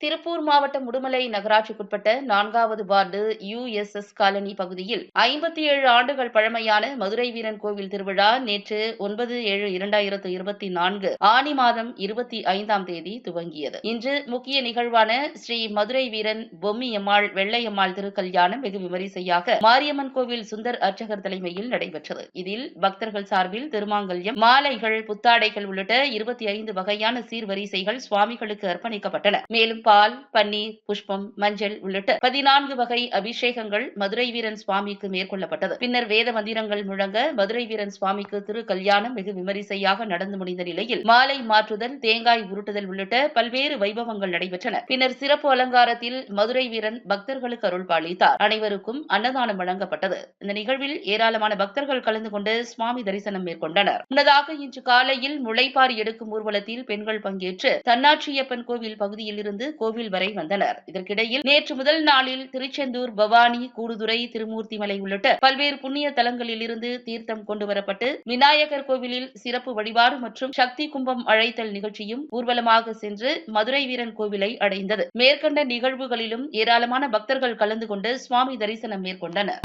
திருப்பூர் மாவட்டம் உடுமலை நகராட்சிக்குட்பட்ட நான்காவது ward USS colony பகுதியில் ஐம்பத்தி ஏழு ஆண்டுகள் பழமையான மதுரை வீரன் கோவில் திருவிழா நேற்று ஒன்பது ஏழு இரண்டாயிரத்து இருபத்தி நான்கு ஆனி மாதம் இருபத்தி ஐந்தாம் தேதி துவங்கியது. இன்று முக்கிய நிகழ்வான ஸ்ரீ மதுரை வீரன் பொம்மியம்மாள் வெள்ளையம்மாள் திருக்கல்யாணம் வெகு விமரிசையாக மாரியம்மன் கோவில் சுந்தர் அர்ச்சகர் தலைமையில் நடைபெற்றது. இதில் பக்தர்கள் சார்பில் திருமாங்கல்யம் மாலைகள் புத்தாடைகள் உள்ளிட்ட இருபத்தி ஐந்து வகையான சீர்வரிசைகள் சுவாமிகளுக்கு அர்ப்பணிக்கப்பட்டன. மேலும் பால் பன்னீர் புஷ்பம் மஞ்சள் உள்ளிட்ட பதினான்கு வகை அபிஷேகங்கள் மதுரை வீரன் சுவாமிக்கு மேற்கொள்ளப்பட்டது. பின்னர் வேத மந்திரங்கள் முழங்க மதுரை வீரன் சுவாமிக்கு திரு கல்யாணம் வெகு விமரிசையாக நடந்து முடிந்த நிலையில் மாலை மாற்றுதல் தேங்காய் உருட்டுதல் உள்ளிட்ட பல்வேறு வைபவங்கள் நடைபெற்றன. பின்னர் சிறப்பு அலங்காரத்தில் மதுரை வீரன் பக்தர்களுக்கு அருள் பாலித்தார். அனைவருக்கும் அன்னதானம் வழங்கப்பட்டது. இந்த நிகழ்வில் ஏராளமான பக்தர்கள் கலந்து கொண்டு சுவாமி தரிசனம் மேற்கொண்டனர். முன்னதாக இன்று காலையில் முளைப்பாரி எடுக்கும் ஊர்வலத்தில் பெண்கள் பங்கேற்று தன்னாட்சியப்பன் கோவில் பகுதியில் இருந்து கோவில் வரை வந்தனர். இதற்கிடையில் நேற்று முதல் நாளில் திருச்செந்தூர் பவானி கூடுதுறை திருமூர்த்திமலை உள்ளிட்ட பல்வேறு புண்ணிய தலங்களில் இருந்து தீர்த்தம் கொண்டு வரப்பட்டு விநாயகர் கோவிலில் சிறப்பு வழிபாடு மற்றும் சக்தி கும்பம் அழைத்தல் நிகழ்ச்சியும் ஊர்வலமாக சென்று மதுரை வீரன் கோவிலை அடைந்தது. மேற்கண்ட நிகழ்வுகளிலும் ஏராளமான பக்தர்கள் கலந்து கொண்டு சுவாமி தரிசனம் மேற்கொண்டனர்.